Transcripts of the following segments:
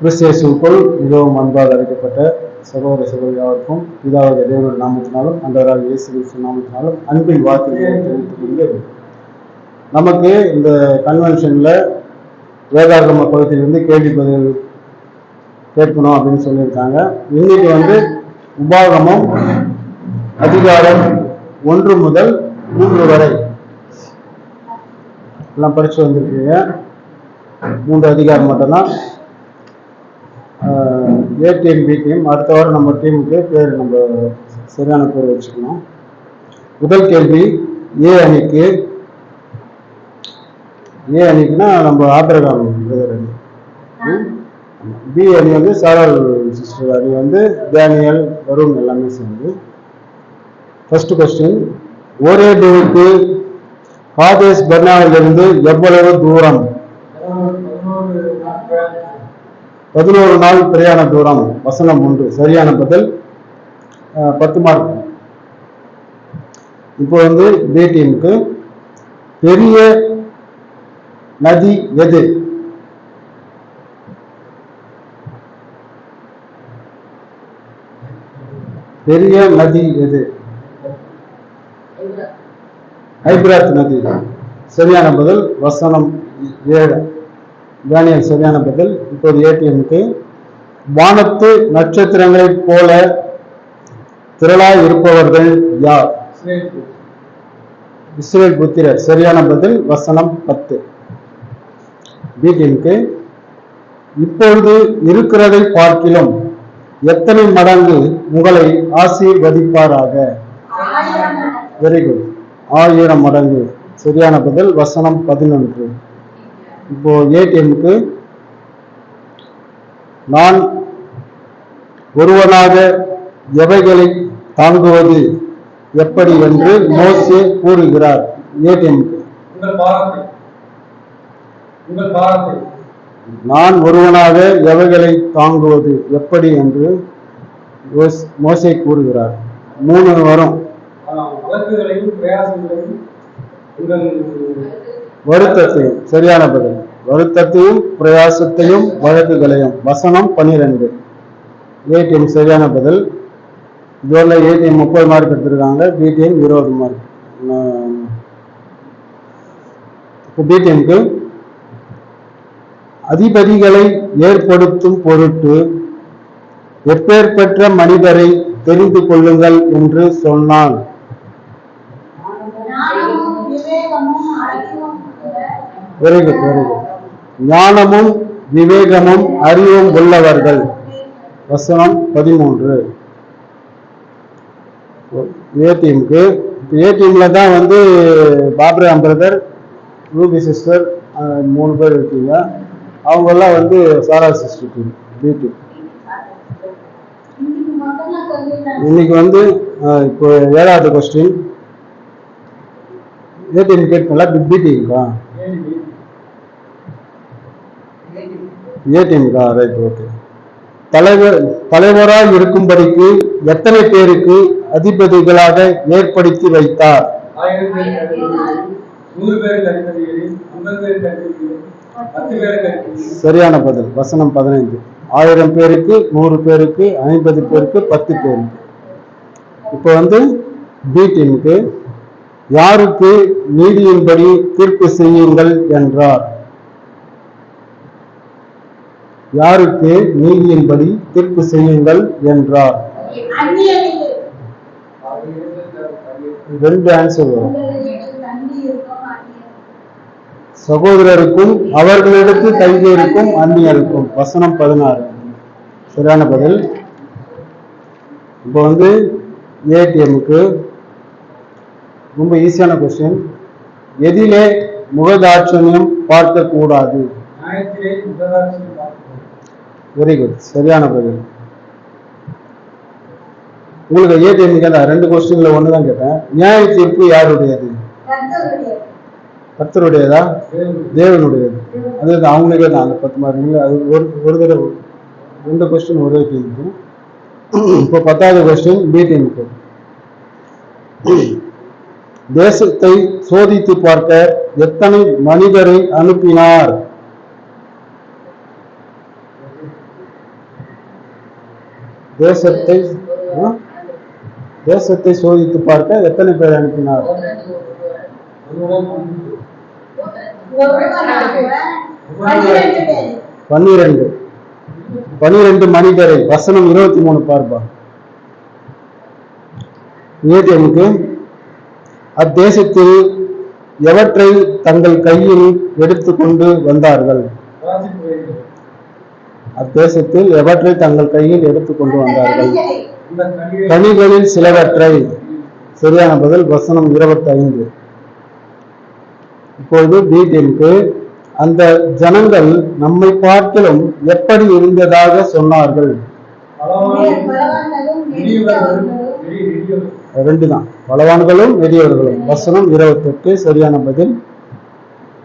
கிறிஸ்தியேசுக்குள் மிகவும் அன்பாக அழைக்கப்பட்ட சகோதர சகோதரியாருக்கும் இதாவது தேவனுடைய நாமத்தினாலும் அன்றவராக இயேசு கிறிஸ்து நாமத்தினாலும் அன்பின் வார்த்தைகளை தெரிவித்துக் கொண்டு நமக்கு இந்த கன்வென்ஷன்ல வேதாகம பகுதியிலிருந்து கேள்வி பதில் கேட்கணும் அப்படின்னு சொல்லியிருக்காங்க. இன்னைக்கு வந்து உபாகமம் அதிகாரம் ஒன்று முதல் மூன்று வரை. எல்லாம் படிச்சு வந்திருக்கீங்க. மூன்று அதிகாரம் மட்டும்தான். ஏ டீம் பி டீம் அடுத்த வாரம் நம்ம டீமுக்கு பேர் நம்ம சரியான பேர் வச்சுக்கணும். முதல் கேள்வி ஏ அணிக்கு ஏ அணிக்குன்னா நம்ம ஆபிரகாம் பிரதர் அணி பி அணி வந்து சாரால் சிஸ்டர் அணி வந்து டேனியல் வருண் எல்லாமே சேர்ந்து. ஃபர்ஸ்ட் கொஸ்டின் ஒரே டேவுக்கு காதேஸ் பர்னாவிலிருந்து எவ்வளவு தூரம்? பதினோரு நாள் பிரயாண தூரம். வசனம் ஒன்று சரியான பதில் பத்து மார்க். இப்போ வந்து பி டீமுக்கு பெரிய நதி எது? பெரிய நதி எது? ஹைபிராத் நதி சரியான பதில் வசனம் ஏழு. தானியல் சரியான பதில். இப்போது ஏடிஎம்க்கு வானத்து நட்சத்திரங்களைப் போல திரளாய் இருப்பவர்கள் யார்? இஸ்ரேல் புத்திரர். சரியான பதில் வசனம் பத்து. பிடிஎம்க்கு இப்பொழுது இருக்கிறதை பார்க்கிலும் எத்தனை மடங்கு உங்களை ஆசீர்வதிப்பாராக? வெரி குட் ஆயிரம் மடங்கு. சரியான பதில் வசனம் பதினொன்று. இப்போ ஏடிஎம்க்கு நான் ஒருவனாக எவைகளை தாங்குவது எப்படி என்று மோசே கூறுகிறார் ஏடிஎம்க்கு நான் ஒருவனாக எவைகளை தாங்குவது எப்படி என்று மோசே கூறுகிறார். மூணு வரும். ஆஹ், வழக்குகளையும் பிரயாசங்களையும் உங்கள் வருத்தத்தையும் சரியான பதில். வருத்தத்தையும் பிரயாசத்தையும் வழக்குகளையும். வசனம் பனிரெண்டு. ஏடிஎம் சரியான பதில். இதோட ஏடிஎம் முப்பது மார்க் எடுத்திருக்காங்க. பிடிஎம் இருபது மார்க் இப்போ பிடிஎம்க்கு அதிபதிகளை ஏற்படுத்தும் பொருட்டு எப்பேற்பட்ட மனிதரை தெரிந்து கொள்ளுங்கள் என்று சொன்னான். வெரி குட் வெரி குட் ஞானமும் விவேகமும் அறிவும் உள்ளவர்கள். வசனம் பதிமூன்று. ஏடிஎம்க்கு ஏடிஎம்ல தான் வந்து பாபராம் பிரதர் ரூபி சிஸ்டர் மூணு பேர் இருக்கீங்க. அவங்கெல்லாம் வந்து சாரா சிஸ்டர் டீம் பிடி இன்னைக்கு வந்து இப்போ ஏழாவது கொஸ்டின் ஏடிஎம் கேட்கல பிடிங்களா டீம்க்கா ஏடிஎம்க்கா ரைட் ஓகே தலைவர் தலைவராய் இருக்கும்படிக்கு எத்தனை பேருக்கு அதிபதிகளாக ஏற்படுத்தி வைத்தார்? சரியான பதில் வசனம் பதினைந்து. ஆயிரம் பேருக்கு நூறு பேருக்கு ஐம்பது பேருக்கு பத்து பேருக்கு. இப்போ வந்து பி டீமுக்கு யாருக்கு நீதியின்படி தீர்ப்பு செய்யுங்கள் என்றார். யாருக்கு நீதியின்படி தீர்ப்பு செய்யுங்கள் என்றார். ரெண்டு ஆன்சர் வரும். இருக்கும் சகோதரருக்கும் அவர்களிடத்து தங்கியிருக்கும் அந்நியருக்கும். வசனம் பதினாறு. சரியான பதில். இப்போ வந்து ஏடிஎம்க்கு ரொம்ப ஈஸியான கொஸ்டின் எதிலே முகதாட்சணியம் பார்க்கக்கூடாது. வெரி குட் சரியான பதில். உங்களுக்கு ஏடிஎம் கேட்டா ரெண்டு கொஸ்டின்ல ஒன்று தான் கேட்டேன். நியாய தீர்ப்பு யாருடையது? கர்த்தருடைய கர்த்தருடையதா? தேவனுடையது. அது அவங்களுக்கே தான். அந்த பத்து மாதிரி அது ஒரு ஒரு தடவை ரெண்டு கொஸ்டின் ஒரே டீமுக்கு இப்போ பத்தாவது கொஸ்டின் பி டீமுக்கு தேசத்தை சோதித்து பார்க்க எத்தனை மனிதரை அனுப்பினார்? தேசத்தை தேசத்தை சோதித்து பார்க்க எத்தனை பேர் அனுப்பினார்? பன்னிரண்டு. பன்னிரண்டு மனிதரை. வசனம் இருபத்தி மூணு பார்ப்பா. ஏதேனுக்கு அத்தேசத்தில் எவற்றை தங்கள் கையில் எடுத்துக்கொண்டு வந்தார்கள்? அத்தேசத்தில் எவற்றை தங்கள் கையில் எடுத்துக்கொண்டு கொண்டு வந்தார்கள்? கனிகளில் சிலவற்றை. சரியான பதில் வசனம் இருபத்தி ஐந்து இப்பொழுது வீட்டிற்கு அந்த ஜனங்கள் நம்மை பார்க்கிலும் எப்படி இருந்ததாக சொன்னார்கள்? பலவான்களும் ரெண்டு தான் பலவான்களும் பெரியவர்களும் வசனம் இருபத்தெட்டு சரியான பதில்.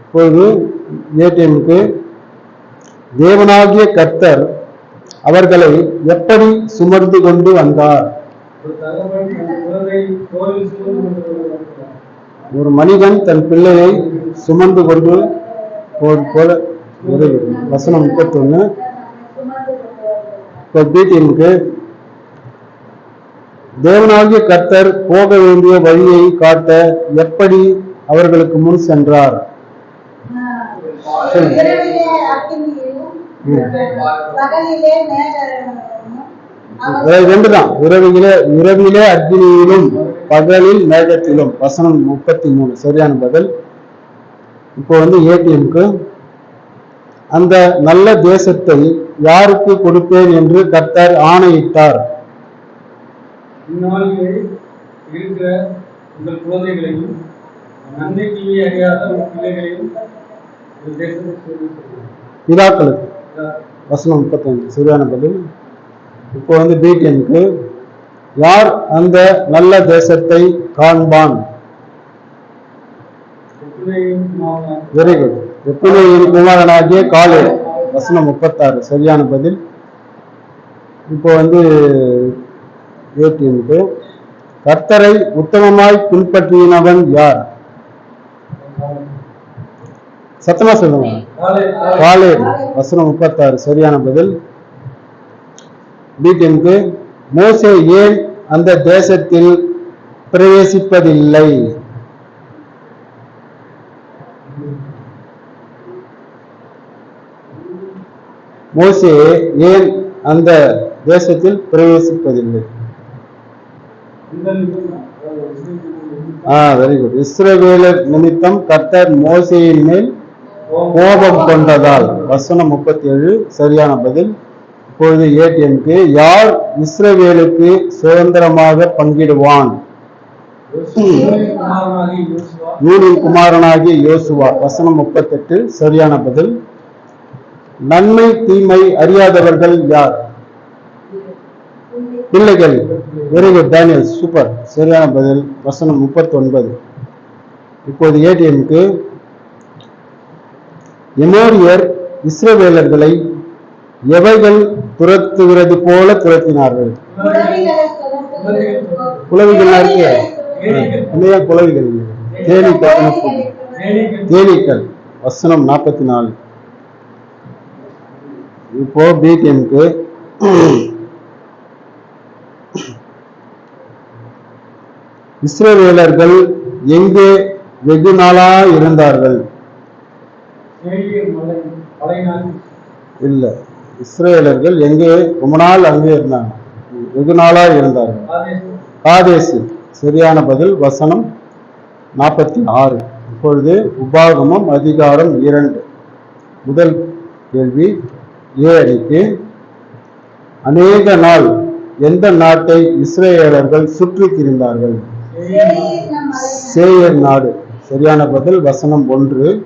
இப்பொழுது ஏடிஎம்க்கு தேவனாகிய கர்த்தர் அவர்களை எப்படி சுமர்ந்து கொண்டு வந்தார்? ஒரு மனிதன் தன் பிள்ளையை சுமந்து கொண்டு போல ஒரு வசனம் முப்பத்தி ஒன்று தேவனாகிய கர்த்தர் போக வேண்டிய வழியை காட்ட எப்படி அவர்களுக்கு முன் சென்றார்? ரெண்டு தான் இரவிலே இரவிலே அக்னியிலும் பகலில் மேகத்திலும். வசனம் முப்பத்தி மூணு சரியான பதில். இப்போ வந்து ஏடிஎம்க்கு அந்த நல்ல தேசத்தை யாருக்கு கொடுப்பேன் என்று கர்த்தர் ஆணையிட்டார்? இருக்கிற உங்கள் குழந்தைகளையும் நன்மை அறியாத உங்கள் பிள்ளைகளையும். பிதாக்களுக்கு. வசனம் முப்பத்தஞ்சு சரியான பதில். இப்போ வந்து பிடிஎம்க்கு யார் அந்த நல்ல தேசத்தை காண்பான்? வெரி குட் எப்பினையின் குமாரனாகிய காலே. வசனம் முப்பத்தாறு சரியான பதில். இப்போ வந்து ஏடிஎம்க்கு கர்த்தரை உத்தமமாய் பின்பற்றினவன் யார்? சத்தமா சொல்லுங்க. காலை வசனம் முப்பத்தாறு சரியான பதில். வீட்டிற்கு மோசே ஏன் அந்த தேசத்தில் பிரவேசிப்பதில்லை? மோசே ஏன் அந்த தேசத்தில் பிரவேசிப்பதில்லை? ஆ வெரி குட் இஸ்ரவேலர் நிமித்தம் கர்த்தர் மோசையின் மேல் கோபம் கொண்டதால். வசனம் முப்பத்தி ஏழு சரியான பதில். இப்பொழுது ஏடிஎம்க்கு யார் இஸ்ரவேலுக்கு சுதந்திரமாக பங்கிடுவான்? யோசுவாவின் குமாரனாகிய யோசுவா. வசனம் முப்பத்தெட்டு சரியான பதில். நன்மை தீமை அறியாதவர்கள் யார்? பிள்ளைகள். வெரி குட் டேனியல் சூப்பர் சரியான பதில். வசனம் முப்பத்தொன்பது. இப்போது ஏடிஎம்க்கு எமோரியர் இஸ்ரவேலர்களை எவைகள் துரத்துகிறது போல துரத்தினார்கள்? குழவிகளை இருக்கு இல்லையா குளவிகள் தேனீக்கள் தேனீக்கள். வசனம் நாற்பத்தி நாலு இப்போ பிடிஎம்க்கு இஸ்ரவேலர்கள் எங்கே வெகு நாளா இருந்தார்கள்? இல்ல. இஸ்ரவேலர்கள் எங்கே? ரொம்ப நாள் அங்கே இருந்தாங்க. வெகு நாளா இருந்தார்கள். காதேசு. சரியான பதில் வசனம் நாற்பத்தி ஆறு. இப்பொழுது உபாகமம் அதிகாரம் இரண்டு. முதல் கேள்வி ஏ அணிக்கு அநேக நாள் எந்த நாட்டை இஸ்ரேலர்கள் சுற்றி திரிந்தார்கள். சேயர் நாடு. சரியான பதில் வசனம் ஒன்று.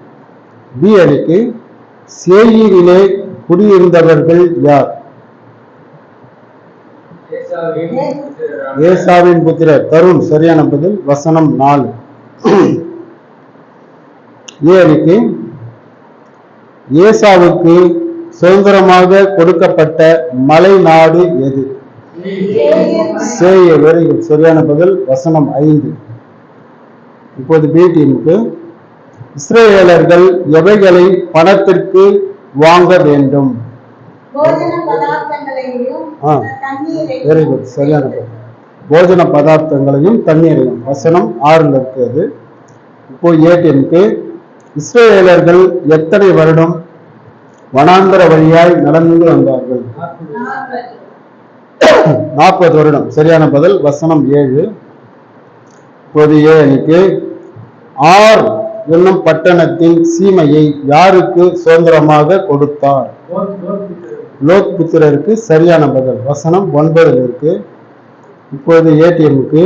பி அணிக்கு சேயிரிலே குடியிருந்தவர்கள் யார்? ஏசாவின் ஏசாவின் புத்திரர். தருண் சரியான பதில் வசனம் நாலு. ஏ அணிக்கு ஏசாவுக்கு சுதந்திரமாக கொடுக்கப்பட்ட மலை நாடு எது? சேய வெரி சரியான பதில் வசனம் ஐந்து. இப்போது பி டீமுக்கு இஸ்ரேலர்கள் எவைகளை பணத்திற்கு வாங்க வேண்டும்? வெரி குட் சரியான. போஜன பதார்த்தங்களையும் தண்ணீரையும். வசனம் ஆறுல இருக்கு அது இப்போ ஏடிஎம்க்கு இஸ்ரேலர்கள் எத்தனை வருடம் வனாந்தர வழியாய் நடந்து வந்தார்கள்? நாற்பது. நாற்பது வருடம். சரியான பதில். வசனம் ஏழு. இப்போது ஏ அணிக்கு ஆர் என்னும் பட்டணத்தின் சீமையை யாருக்கு சுதந்திரமாக கொடுத்தார்? லோக் புத்திரருக்கு சரியான பதில். வசனம் ஒன்பதில் இருக்கு இப்போது ஏடிஎம்க்கு.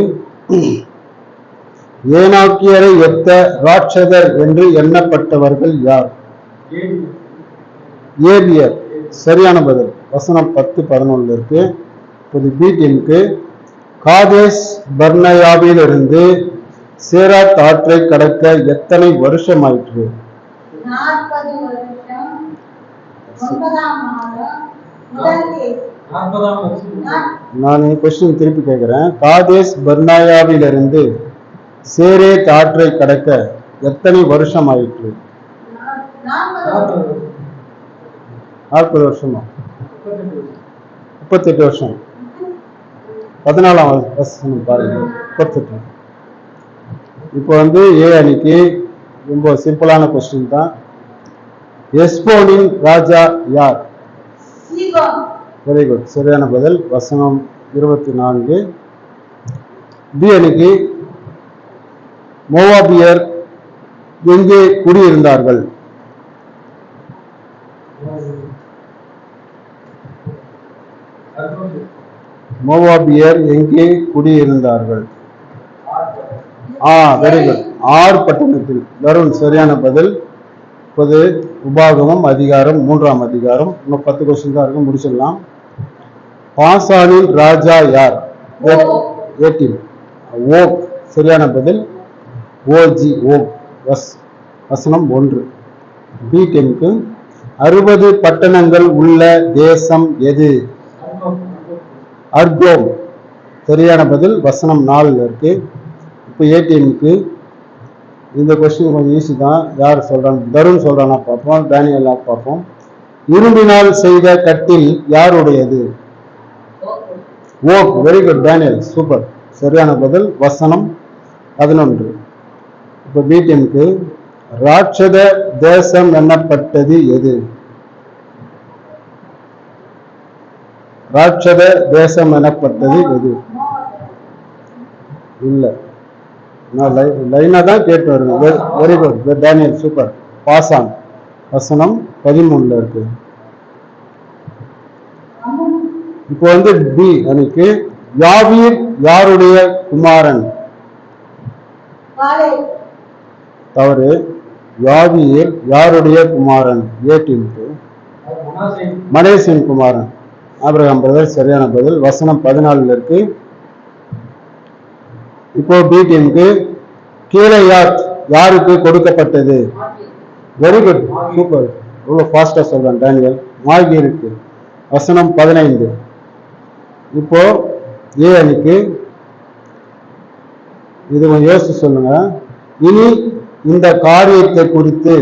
ஏனாக்கியரை எத்த ராட்சதர் என்று எண்ணப்பட்டவர்கள் யார்? ஏபியர். சரியான பதில். வசனம் பத்து பதினொன்று இருக்கு இப்போது பிடிஎம்க்கு காதேஸ் பர்னயாவிலிருந்து சேராத் ஆற்றை கடக்க எத்தனை வருஷம். ஆயிற்று நான் கொஸ்டின் திருப்பி கேட்கிறேன். காதேஸ் பர்னாயாவிலிருந்து சேரேத் ஆற்றை கடக்க எத்தனை வருஷம். ஆயிற்று நாற்பது வருஷம். முப்பத்தெட்டு வருஷம். பதினாலாம் வருஷம் பாருங்க. முப்பத்தெட்டு. இப்போ வந்து ஏ அணிக்கு ரொம்ப சிம்பிளான கொஸ்டின் தான். எஸ்போனின் ராஜா யார்? வெரி குட் சரியான பதில். வசனம் இருபத்தி நான்கு பி அணிக்கு மோவாபியர் எங்கே குடியிருந்தார்கள். மோவாபியர் எங்கே குடியிருந்தார்கள்? ஆ வெரி குட் ஆர் பட்டணத்தில். வருண் சரியான பதில். இப்போது உபாகமம் அதிகாரம் மூன்றாம் அதிகாரம். இன்னும் பத்து கொஸ்டின் தான் இருக்கும் முடிச்சிடலாம். பாசானின் ராஜா யார்? ஏட்டின் ஓக் சரியான பதில். ஓஜி ஓக் வஸ் வசனம் ஒன்று. பி டென்க்கு. அறுபது பட்டணங்கள் உள்ள தேசம் எது? அர்கோம். சரியான பதில் வசனம் நாலுல இருக்கு. இப்போ ஏடிஎம்க்கு இந்த கொஸ்டின் கொஞ்சம் ஈஸி தான். யார் சொல்கிறான் தருண் சொல்கிறானா பார்ப்போம். டேனியலா பார்ப்போம். இரும்பினால் செய்த கட்டில் யாருடையது? Okay very good Daniel. Super. சரியான பதில். வசனம் பதினொன்று. இப்போ பிடிஎம்க்கு ராட்சத தேசம் எனப்பட்டது எது? ராட்சத தேசம் எனப்பட்டது எது? இல்லை. நான் தான் கேட்டு வருவேன். வெரி குட் டேனியல் சூப்பர் பாசான். வசனம் பதிமூணுல இருக்கு. இப்போ வந்து பி அணிக்கு யாவீர் யாருடைய குமாரன்? தவறு. யாவீர் யாருடைய குமாரன்? ஏ டீமுக்கு அது மனாசே. மனேசின் குமாரன். ஆபிரகாம் பிரதர் சரியான பதில். வசனம் பதினாலுல இருக்கு. இப்போ பிடிஎம்க்கு கீழே யார் யாருக்கு கொடுக்கப்பட்டது? வெரி குட் சூப்பர் ரொம்ப ஃபாஸ்டா சொல்றேன் டேனியல். மாகியிருக்கு வசனம் பதினைந்து. இப்போ ஏ அணிக்கு இது கொஞ்சம் யோசிச்சு சொல்லுங்க. இனி இந்த காரியத்தை குறித்து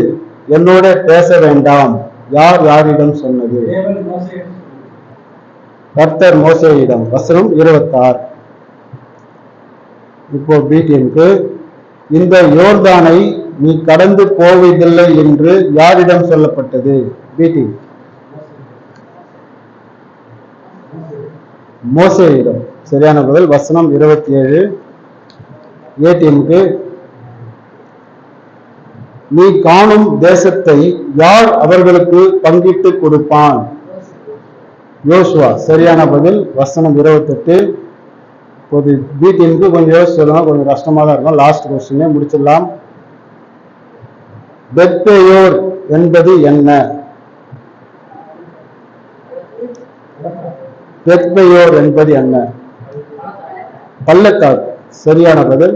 என்னோட பேச வேண்டாம். யார் யாரிடம் சொன்னது? கர்த்தர் மோசையிடம். வசனம் இருபத்தாறு. இப்போ பிடிஎம்க்கு இந்த யோர்தானை நீ கடந்து போவதில்லை என்று யாரிடம் சொல்லப்பட்டது? பிடி மோசையிடம். சரியான பதில் வசனம் இருபத்தி ஏழு ஏடிஎம்க்கு நீ காணும் தேசத்தை யார் அவர்களுக்கு பங்கிட்டு கொடுப்பான்? யோசுவா. சரியான பதில் வசனம் இருபத்தெட்டு. இப்போது பிடிஎம்க்கு கொஞ்சம் யோசிச்சு கொஞ்சம் கஷ்டமாக தான் இருக்கும். லாஸ்ட் கொஸ்டினே முடிச்சிடலாம். பெத்தேயோர் என்பது என்ன? பெத்பெயோர் என்பது என்ன? பள்ளத்தாக்கு. சரியான பதில்.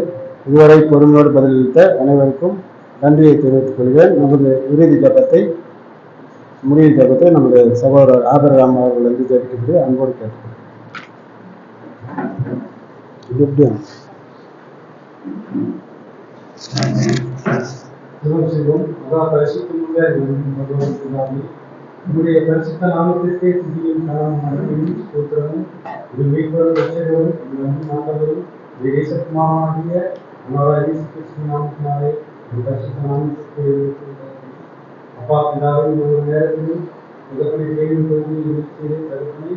இதுவரை பொறுமையோடு பதிலளித்த அனைவருக்கும் நன்றியை தெரிவித்துக் கொள்கிறேன். நமது இறுதி ஜபத்தை முடிவு ஜபத்தை நமது சகோதரர் ஆபரராம் அவர்கள் வந்து ஜபிக்கிறது அன்போடு கேட்டுக்கொள்கிறேன். இது எப்படி ஜெபம் செய்வோம் மகா பரிசுத்தமுள்ள எங்கள் பகவான் பிதாவே, உங்களுடைய பரிசுத்த நாமத்திற்கே துதியும் கனமும் ஸ்தோத்திரமும் இது மீட்பரும் ரட்சகரும் எங்கள் அன்பு ஆண்டவரும் இது இயேசுக்குமாரனாகிய நம்மளால் இயேசு கிறிஸ்துவின் நாமத்தினாலே இந்த பரிசுத்த நாமத்திற்கு அப்பா பிதாவே இந்த ஒரு நேரத்தில் மிகப்பெரிய செய்தி தொகுதி நிகழ்ச்சியை தடுத்து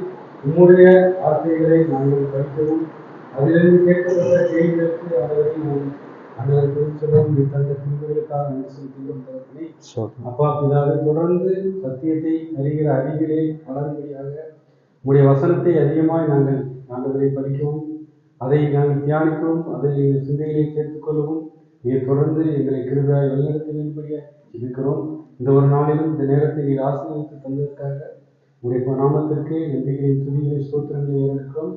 அதிலிருந்து கேட்கப்பட்ட செய்திகளுக்கு அவரை தந்த பிரிவுகளுக்காக நன்றி செலுத்துகிறோம். அப்பா பிதாவே தொடர்ந்து சத்தியத்தை அறிகிற அறிவிலே வளரும்படியாக உங்களுடைய வசனத்தை அதிகமாய் நாங்கள் ஆண்டவரை படிக்கவும் அதை நாங்கள் தியானிக்கவும் அதை எங்கள் சிந்தையிலே சேர்த்துக்கொள்ளவும் நீர் தொடர்ந்து எங்களை கிருபாய் வழிநடத்தும்படியாக இருக்கிறோம் இந்த ஒரு நாளிலும் இந்த நேரத்தை நீர் ஆசீர்வதித்து தந்ததற்காக உங்களுடைய நாமத்திற்கு நம்பிக்கையின் துதிகளை ஸ்தோத்திரங்களை ஏறெடுக்கிறோம்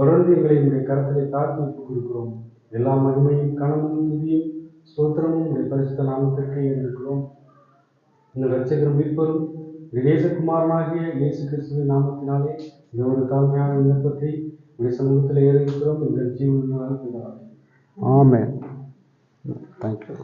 தொடர்ந்து எங்களை உங்களுடைய கரத்திலே தாழ்த்தி கொடுக்கிறோம் எல்லா மகிமையும் கனமும் துதியும் ஸ்தோத்திரமும் உங்களுடைய பரிசுத்த நாமத்திற்கு இருக்கிறோம் இந்த ரட்சகரும் மீட்பரும் நேசகுமாரனாகிய இயேசு கிறிஸ்துவின் நாமத்தினாலே இந்த ஒரு தாழ்மையான விண்ணப்பத்தை உடைய சமூகத்தில் ஏறிக்கிறோம் எங்கள் ஜீவனால் ஆமே தேங்க்யூ